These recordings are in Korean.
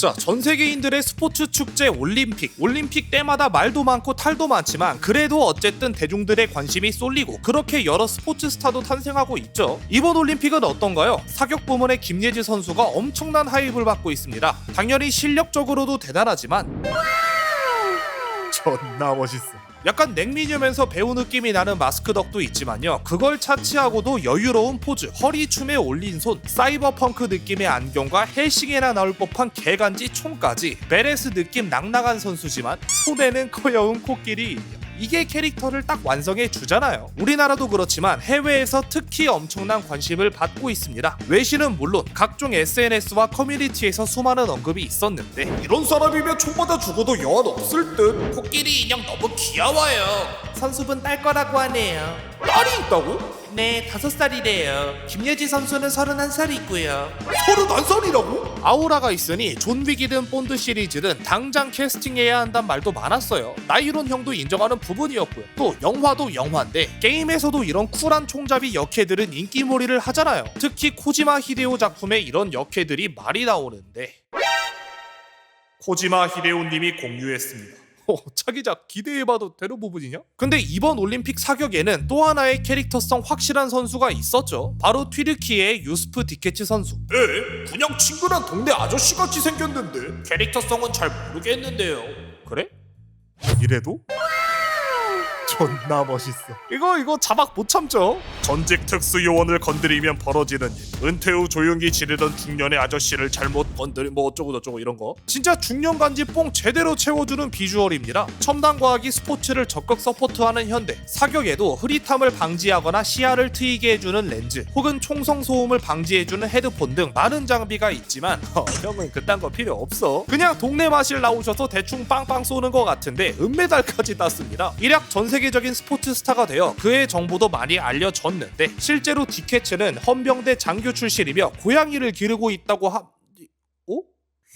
자, 전 세계인들의 스포츠 축제 올림픽. 올림픽 때마다 말도 많고 탈도 많지만 그래도 어쨌든 대중들의 관심이 쏠리고 그렇게 여러 스포츠 스타도 탄생하고 있죠. 이번 올림픽은 어떤가요? 사격 부문의 김예지 선수가 엄청난 하입을 받고 있습니다. 당연히 실력적으로도 대단하지만 존나 멋있어. 약간 냉미녀면서 배우 느낌이 나는 마스크 덕도 있지만요. 그걸 차치하고도 여유로운 포즈, 허리춤에 올린 손, 사이버펑크 느낌의 안경과 헬싱에나 나올 법한 개간지 총까지 베레스 느낌 낭낭한 선수지만 손에는 커여운 코끼리 인형. 이게 캐릭터를 딱 완성해 주잖아요. 우리나라도 그렇지만 해외에서 특히 엄청난 관심을 받고 있습니다. 외신은 물론 각종 SNS와 커뮤니티에서 수많은 언급이 있었는데 이런 사람이면 총 맞아 죽어도 여한 없을 듯. 코끼리 인형 너무 귀여워요. 선수분 딸 거라고 하네요. 딸이 있다고? 네, 다섯 살이래요. 김예지 선수는 서른한 살이고요. 서른한 살이라고? 아우라가 있으니 존 윅이든 본드 시리즈든 당장 캐스팅해야 한단 말도 많았어요. 나이론 형도 인정하는 부분이었고요. 또 영화도 영화인데 게임에서도 이런 쿨한 총잡이 역해들은 인기몰이를 하잖아요. 특히 코지마 히데오 작품에 이런 역해들이 많이 나오는데 코지마 히데오님이 공유했습니다. 어, 차기작 기대해봐도 되는 부분이냐? 근데 이번 올림픽 사격에는 또 하나의 캐릭터성 확실한 선수가 있었죠. 바로 튀르키의 유스프 디케치 선수. 에? 그냥 친근한 동네 아저씨 같이 생겼는데. 캐릭터성은 잘 모르겠는데요. 그래? 이래도? 존나 멋있어. 이거 이거 자막 못 참죠? 전직 특수 요원을 건드리면 벌어지는 일. 은퇴 후 조용히 지내던 중년의 아저씨를 잘못 건드리 뭐 어쩌고 저쩌고 이런 거. 진짜 중년 간지 뽕 제대로 채워주는 비주얼입니다. 첨단 과학이 스포츠를 적극 서포트하는 현대. 사격에도 흐릿함을 방지하거나 시야를 트이게 해주는 렌즈, 혹은 총성 소음을 방지해주는 헤드폰 등 많은 장비가 있지만 어, 형은 그딴 거 필요 없어. 그냥 동네 마실 나오셔서 대충 빵빵 쏘는 것 같은데 은메달까지 땄습니다. 일약 전 세계 적인 스포츠 스타가 되어 그의 정보도 많이 알려졌는데 실제로 디케츠는 헌병대 장교 출신이며 고양이를 기르고 있다고 함. 어?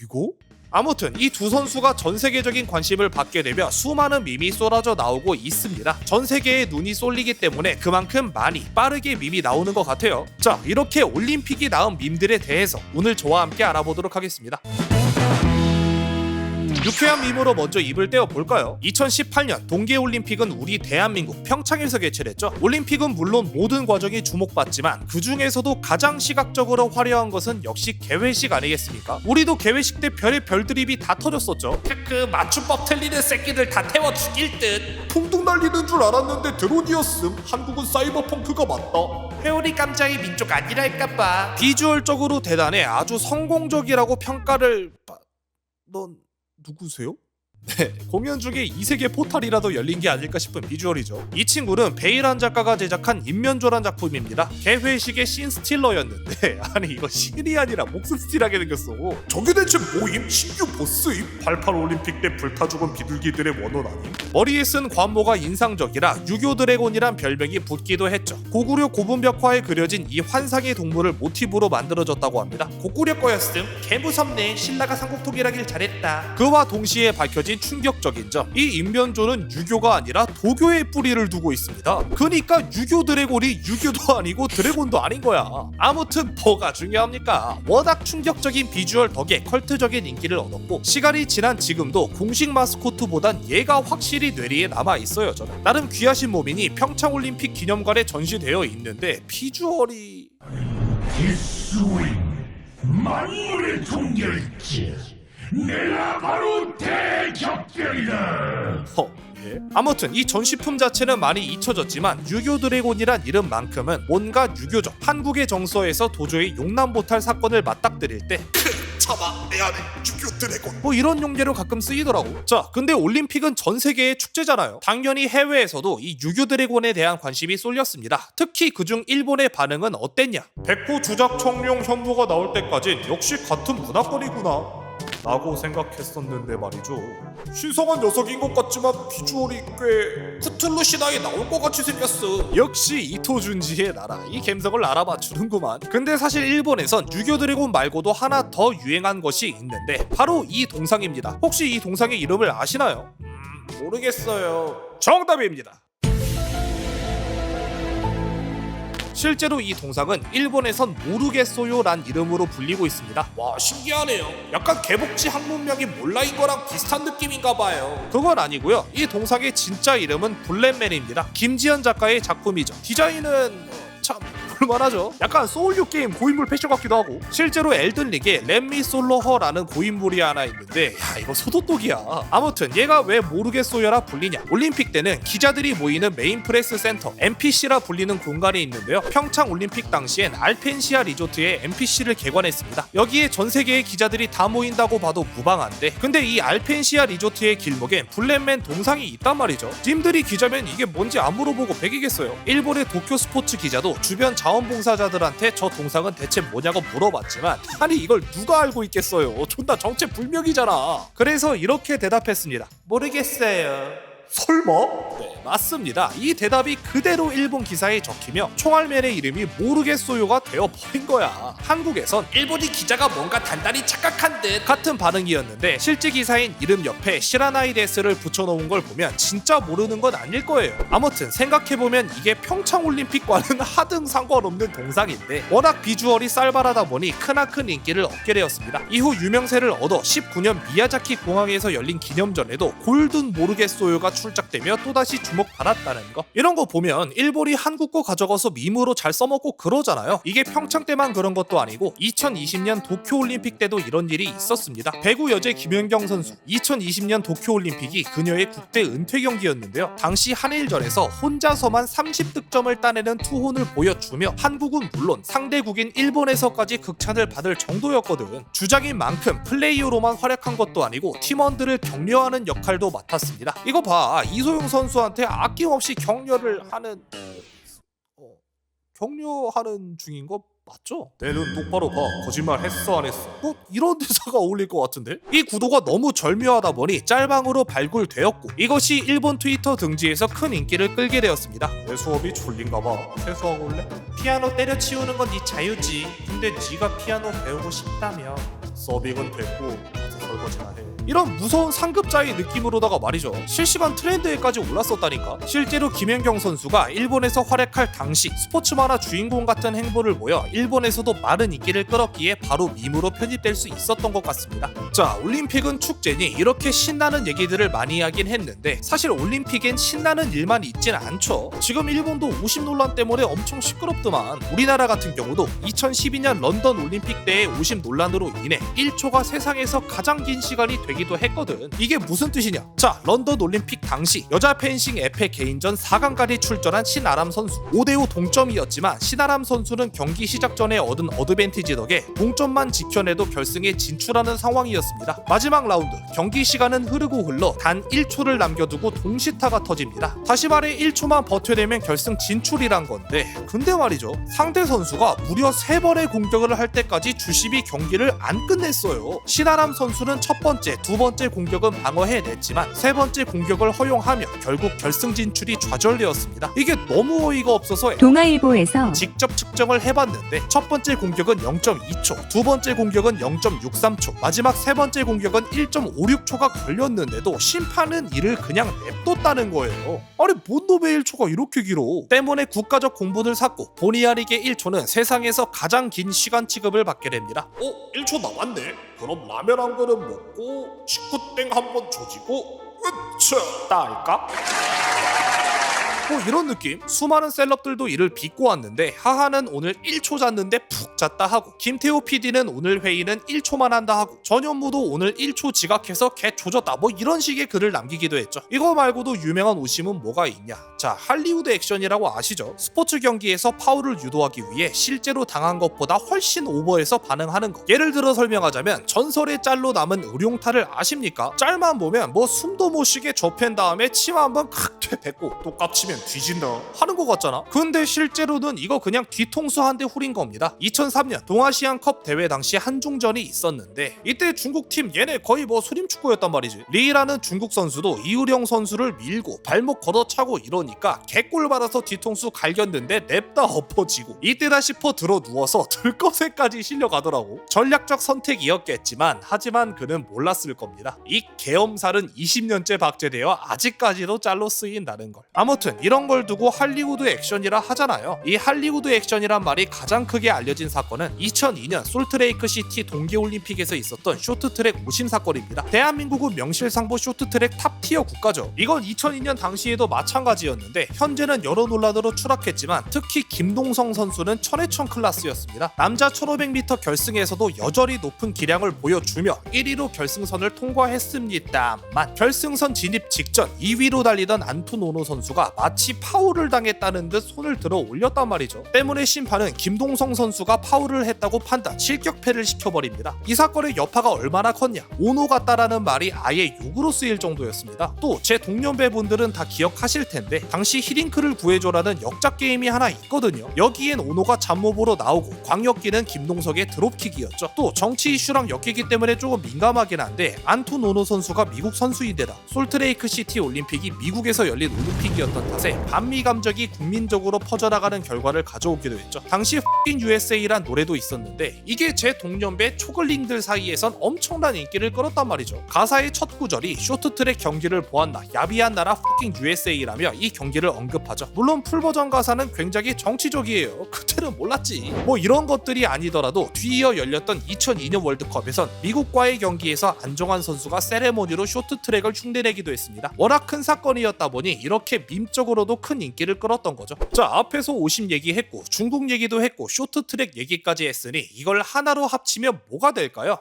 이거? 아무튼 이 두 선수가 전 세계적인 관심을 받게 되며 수많은 밈이 쏟아져 나오고 있습니다. 전 세계에 눈이 쏠리기 때문에 그만큼 많이 빠르게 밈이 나오는 것 같아요. 자, 이렇게 올림픽이 낳은 밈들에 대해서 오늘 저와 함께 알아보도록 하겠습니다. 유쾌한 밈으로 먼저 입을 떼어 볼까요? 2018년 동계올림픽은 우리 대한민국 평창에서 개최됐죠. 올림픽은 물론 모든 과정이 주목받지만 그 중에서도 가장 시각적으로 화려한 것은 역시 개회식 아니겠습니까? 우리도 개회식 때 별의 별드립이 다 터졌었죠. 크크 맞춤법 틀리는 새끼들 다 태워 죽일 듯. 풍둥 날리는 줄 알았는데 드론이었음. 한국은 사이버펑크가 맞다. 회오리 깜짝이 민족 아니랄까봐. 비주얼적으로 대단해 아주 성공적이라고 평가를. 받- 넌 누구세요? 네, 공연 중에 이세계 포탈이라도 열린 게 아닐까 싶은 비주얼이죠. 이 친구는 베일한 작가가 제작한 인면조란 작품입니다. 개회식의 신 스틸러였는데 아니 이거 신이 아니라 목숨 스틸하게 생겼어. 저게 대체 뭐임? 신규 보스임? 88 올림픽 때 불타 죽은 비둘기들의 원혼 아님? 머리에 쓴 관모가 인상적이라 유교 드래곤이란 별명이 붙기도 했죠. 고구려 고분벽화에 그려진 이 환상의 동물을 모티브로 만들어졌다고 합니다. 고구려 거였음. 개무섭네. 신라가 삼국통일하길 잘했다. 그와 동시에 밝혀진 충격적인 점. 이 인면조는 유교가 아니라 도교의 뿌리를 두고 있습니다. 그러니까 유교 드래곤이 유교도 아니고 드래곤도 아닌 거야. 아무튼 뭐가 중요합니까? 워낙 충격적인 비주얼 덕에 컬트적인 인기를 얻었고 시간이 지난 지금도 공식 마스코트보단 얘가 확실히 뇌리에 남아 있어요. 저는 나름 귀하신 몸이니 평창 올림픽 기념관에 전시되어 있는데 비주얼이 만물의 종결지 내가 바로 대적병이다 허. 예? 아무튼 이 전시품 자체는 많이 잊혀졌지만 유교 드래곤이란 이름만큼은 뭔가 유교적 한국의 정서에서 도저히 용납 못할 사건을 맞닥뜨릴 때 참아 내 안에 유교 드래곤. 뭐 이런 용례로 가끔 쓰이더라고. 자, 근데 올림픽은 전 세계의 축제잖아요. 당연히 해외에서도 이 유교 드래곤에 대한 관심이 쏠렸습니다. 특히 그중 일본의 반응은 어땠냐? 백호 주작 청룡 현무가 나올 때까진 역시 같은 문화권이구나. 라고 생각했었는데 말이죠. 신성한 녀석인 것 같지만 비주얼이 꽤 쿠툴루 신화에 나올 것 같이 생겼어. 역시 이토준지의 나라 이 감성을 알아맞추는구만 근데 사실 일본에선 유교 드래곤 말고도 하나 더 유행한 것이 있는데 바로 이 동상입니다 혹시 이 동상의 이름을 아시나요? 음 모르겠어요 정답입니다 실제로 이 동상은 일본에선 모르겠소요란 이름으로 불리고 있습니다. 와 신기하네요. 약간 개복치 학문명이 몰라인 거랑 비슷한 느낌인가 봐요. 그건 아니고요. 이 동상의 진짜 이름은 블랙맨입니다. 김지현 작가의 작품이죠. 디자인은 어, 참 볼만하죠. 약간 소울류 게임 고인물 패션 같기도 하고 실제로 엘든릭에 렛미 솔로허라는 고인물이 하나 있는데 야 이거 소도독이야. 아무튼 얘가 왜 모르겠소요라 불리냐. 올림픽 때는 기자들이 모이는 메인 프레스 센터 MPC라 불리는 공간이 있는데요. 평창 올림픽 당시엔 알펜시아 리조트에 MPC를 개관했습니다. 여기에 전 세계의 기자들이 다 모인다고 봐도 무방한데 근데 이 알펜시아 리조트의 길목엔 블랙맨 동상이 있단 말이죠. 님들이 기자면 이게 뭔지 안 물어보고 배기겠어요. 일본의 도쿄 스포츠 기자도 주변 자원봉사자들한테 저 동상은 대체 뭐냐고 물어봤지만 아니 이걸 누가 알고 있겠어요. 존나 정체 불명이잖아. 그래서 이렇게 대답했습니다. 모르겠어요. 설마? 네, 맞습니다. 이 대답이 그대로 일본 기사에 적히며 총알맨의 이름이 모르겠소요가 되어버린 거야. 한국에선 일본이 기자가 뭔가 단단히 착각한 듯. 같은 반응이었는데 실제 기사인 이름 옆에 시라나이 데스를 붙여놓은 걸 보면 진짜 모르는 건 아닐 거예요. 아무튼 생각해보면 이게 평창올림픽과는 하등 상관없는 동상인데 워낙 비주얼이 쌀발하다 보니 크나큰 인기를 얻게 되었습니다. 이후 유명세를 얻어 19년 미야자키 공항에서 열린 기념전에도 골든 모르겠소요가 출작되며 또다시 주목받았다는 거. 이런 거 보면 일본이 한국 거 가져가서 밈으로 잘 써먹고 그러잖아요. 이게 평창 때만 그런 것도 아니고 2020년 도쿄올림픽 때도 이런 일이 있었습니다. 배구 여제 김연경 선수 2020년 도쿄올림픽이 그녀의 국대 은퇴 경기였는데요. 당시 한일전에서 혼자서만 30득점을 따내는 투혼을 보여주며 한국은 물론 상대국인 일본에서까지 극찬을 받을 정도였거든. 주장인 만큼 플레이어로만 활약한 것도 아니고 팀원들을 격려하는 역할도 맡았습니다. 이거 봐 이소영 선수한테 아낌없이 격려를 하는 어, 격려하는 중인 거 맞죠? 내 눈 똑바로 봐. 거짓말 했어 안 했어? 뭐 이런 대사가 어울릴 것 같은데? 이 구도가 너무 절묘하다 보니 짤방으로 발굴되었고 이것이 일본 트위터 등지에서 큰 인기를 끌게 되었습니다. 내 수업이 졸린가 봐. 세수하고 올래? 피아노 때려치우는 건 네 자유지. 근데 네가 피아노 배우고 싶다며. 서빙은 됐고 가서 설거지나 해. 이런 무서운 상급자의 느낌으로다가 말이죠. 실시간 트렌드에까지 올랐었다니까. 실제로 김연경 선수가 일본에서 활약할 당시 스포츠 만화 주인공 같은 행보를 보여 일본에서도 많은 인기를 끌었기에 바로 밈으로 편집될 수 있었던 것 같습니다. 자, 올림픽은 축제니 이렇게 신나는 얘기들을 많이 하긴 했는데 사실 올림픽엔 신나는 일만 있진 않죠. 지금 일본도 50 논란 때문에 엄청 시끄럽더만. 우리나라 같은 경우도 2012년 런던 올림픽 때의 50 논란으로 인해 1초가 세상에서 가장 긴 시간이 되기 도 했거든. 이게 무슨 뜻이냐? 자, 런던 올림픽 당시 여자 펜싱 에페 개인전 4강까지 출전한 신아람 선수. 5대5 동점이었지만 신아람 선수는 경기 시작 전에 얻은 어드밴티지 덕에 동점만 지켜내도 결승에 진출하는 상황이었습니다. 마지막 라운드 경기 시간은 흐르고 흘러 단 1초를 남겨두고 동시타가 터집니다. 다시 말해 1초만 버텨내면 결승 진출이란 건데 근데 말이죠. 상대 선수가 무려 3번의 공격을 할 때까지 주심이 경기를 안 끝냈어요. 신아람 선수는 첫 번째, 두 번째 공격은 방어해냈지만 세 번째 공격을 허용하며 결국 결승 진출이 좌절되었습니다. 이게 너무 어이가 없어서 동아일보에서 직접 측정을 해봤는데 첫 번째 공격은 0.2초, 두 번째 공격은 0.63초, 마지막 세 번째 공격은 1.56초가 걸렸는데도 심판은 이를 그냥 냅뒀다는 거예요. 아니 뭔 놈의 1초가 이렇게 길어? 때문에 국가적 공분을 샀고 본의 아니게 1초는 세상에서 가장 긴 시간 취급을 받게 됩니다. 어? 1초 남았네. 그럼 라면 한 그릇 먹고 식구땡 한번 조지고 으차 딸까? 뭐 이런 느낌? 수많은 셀럽들도 이를 비꼬 왔는데 하하는 오늘 1초 잤는데 푹 잤다 하고 김태호 PD는 오늘 회의는 1초만 한다 하고 전현무도 오늘 1초 지각해서 개 조졌다 뭐 이런 식의 글을 남기기도 했죠. 이거 말고도 유명한 오심은 뭐가 있냐? 자 할리우드 액션이라고 아시죠? 스포츠 경기에서 파울을 유도하기 위해 실제로 당한 것보다 훨씬 오버해서 반응하는 거. 예를 들어 설명하자면 전설의 짤로 남은 의룡타를 아십니까? 짤만 보면 뭐 숨도 못 쉬게 접힌 다음에 치마 한번 칵 되뱉고 또 깝치면 뒤진다. 하는 것 같잖아. 근데 실제로는 이거 그냥 뒤통수 한 대 후린 겁니다. 2003년 동아시안컵 대회 당시 한중전이 있었는데 이때 중국 팀 얘네 거의 뭐 수림 축구였단 말이지. 리라는 중국 선수도 이우령 선수를 밀고 발목 걷어차고 이러니까 개골 받아서 뒤통수 갈겼는데 냅다 엎어지고 이때다 싶어 들어 누워서 들것에까지 실려가더라고. 전략적 선택이었겠지만 하지만 그는 몰랐을 겁니다. 이 계엄살은 20년째 박제되어 아직까지도 짤로 쓰인다는 걸. 아무튼 이런 걸 두고 할리우드 액션이라 하잖아요. 이 할리우드 액션이란 말이 가장 크게 알려진 사건은 2002년 솔트레이크 시티 동계올림픽에서 있었던 쇼트트랙 오심 사건입니다. 대한민국은 명실상부 쇼트트랙 탑티어 국가죠. 이건 2002년 당시에도 마찬가지였는데 현재는 여러 논란으로 추락했지만 특히 김동성 선수는 천해천 클래스였습니다. 남자 1500m 결승에서도 여전히 높은 기량을 보여주며 1위로 결승선을 통과했습니다만 결승선 진입 직전 2위로 달리던 안투노노 선수가 마치 파울을 당했다는 듯 손을 들어 올렸단 말이죠. 때문에 심판은 김동성 선수가 파울을 했다고 판단, 실격패를 시켜버립니다. 이 사건의 여파가 얼마나 컸냐? 오노 같다라는 말이 아예 욕으로 쓰일 정도였습니다. 또 제 동년배분들은 다 기억하실 텐데 당시 히링크를 구해줘라는 역작 게임이 하나 있거든요. 여기엔 오노가 잡몹으로 나오고 광역기는 김동석의 드롭킥이었죠. 또 정치 이슈랑 엮이기 때문에 조금 민감하긴 한데 안투노노 선수가 미국 선수인데다 솔트레이크 시티 올림픽이 미국에서 열린 올림픽이었던 탓에 반미 감정이 국민적으로 퍼져나가는 결과를 가져오기도 했죠. 당시 F***ing USA란 노래도 있었는데 이게 제 동년배 초글링들 사이에선 엄청난 인기를 끌었단 말이죠. 가사의 첫 구절이 쇼트트랙 경기를 보았나 야비한 나라 F***ing USA라며 이 경기를 언급하죠. 물론 풀버전 가사는 굉장히 정치적이에요. 그때는 몰랐지. 뭐 이런 것들이 아니더라도 뒤이어 열렸던 2002년 월드컵에선 미국과의 경기에서 안정환 선수가 세레모니로 쇼트트랙을 흉내내기도 했습니다. 워낙 큰 사건이었다 보니 이렇게 밈적으로 도 큰 인기를 끌었던 거죠. 자 앞에서 오심 얘기했고 중국 얘기도 했고 쇼트트랙 얘기까지 했으니 이걸 하나로 합치면 뭐가 될까요?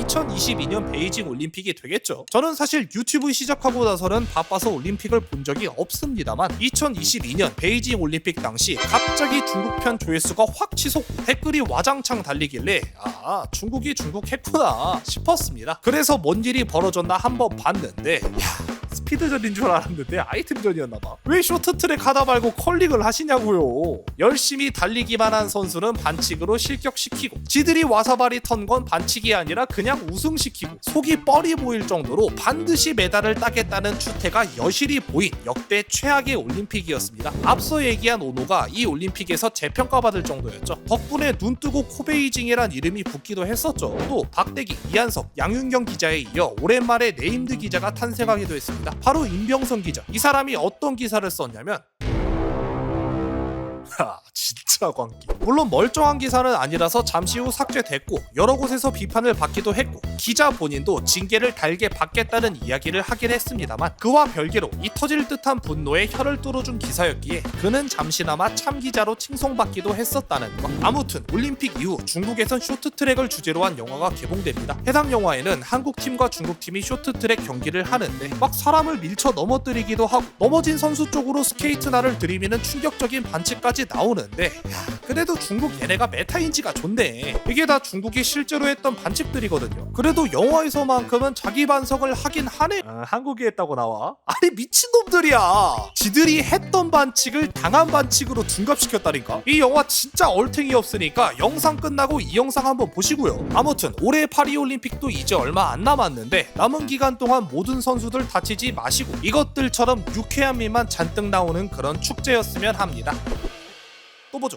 2022년 베이징 올림픽이 되겠죠. 저는 사실 유튜브 시작하고 나서는 바빠서 올림픽을 본 적이 없습니다만 2022년 베이징 올림픽 당시 갑자기 중국 편 조회수가 확 치솟 댓글이 와장창 달리길래 아 중국이 중국 했구나 싶었습니다. 그래서 뭔 일이 벌어졌나 한번 봤는데 야 스피드전인 줄 알았는데 아이템전이었나봐. 왜 쇼트트랙 하다 말고 컬링을 하시냐고요. 열심히 달리기만 한 선수는 반칙으로 실격시키고 지들이 와사바리 턴 건 반칙이 아니라 그냥 우승시키고 속이 뻔히 보일 정도로 반드시 메달을 따겠다는 추태가 여실히 보인 역대 최악의 올림픽이었습니다. 앞서 얘기한 오노가 이 올림픽에서 재평가받을 정도였죠. 덕분에 눈뜨고 코베이징이란 이름이 붙기도 했었죠. 또 박대기, 이한석, 양윤경 기자에 이어 오랜만에 네임드 기자가 탄생하기도 했습니다. 바로 임병선 기자. 이 사람이 어떤 기사를 썼냐면 하, 진짜 광기. 물론 멀쩡한 기사는 아니라서 잠시 후 삭제됐고 여러 곳에서 비판을 받기도 했고 기자 본인도 징계를 달게 받겠다는 이야기를 하긴 했습니다만 그와 별개로 이 터질 듯한 분노에 혀를 뚫어준 기사였기에 그는 잠시나마 참 기자로 칭송받기도 했었다는 것. 아무튼 올림픽 이후 중국에선 쇼트트랙을 주제로 한 영화가 개봉됩니다. 해당 영화에는 한국 팀과 중국 팀이 쇼트트랙 경기를 하는데 막 사람을 밀쳐 넘어뜨리기도 하고 넘어진 선수 쪽으로 스케이트 날을 들이미는 충격적인 반칙까지 나오는데 야, 그래도 중국 얘네가 메타인지가 좋네. 이게 다 중국이 실제로 했던 반칙들이거든요. 그래도 영화에서만큼은 자기 반성을 하긴 하네. 아, 한국이 했다고 나와? 아니 미친놈들이야. 지들이 했던 반칙을 당한 반칙으로 둔갑시켰다니까. 이 영화 진짜 얼탱이 없으니까 영상 끝나고 이 영상 한번 보시고요. 아무튼 올해 파리올림픽도 이제 얼마 안 남았는데 남은 기간 동안 모든 선수들 다치지 마시고 이것들처럼 유쾌한 미만 잔뜩 나오는 그런 축제였으면 합니다. 또 보죠.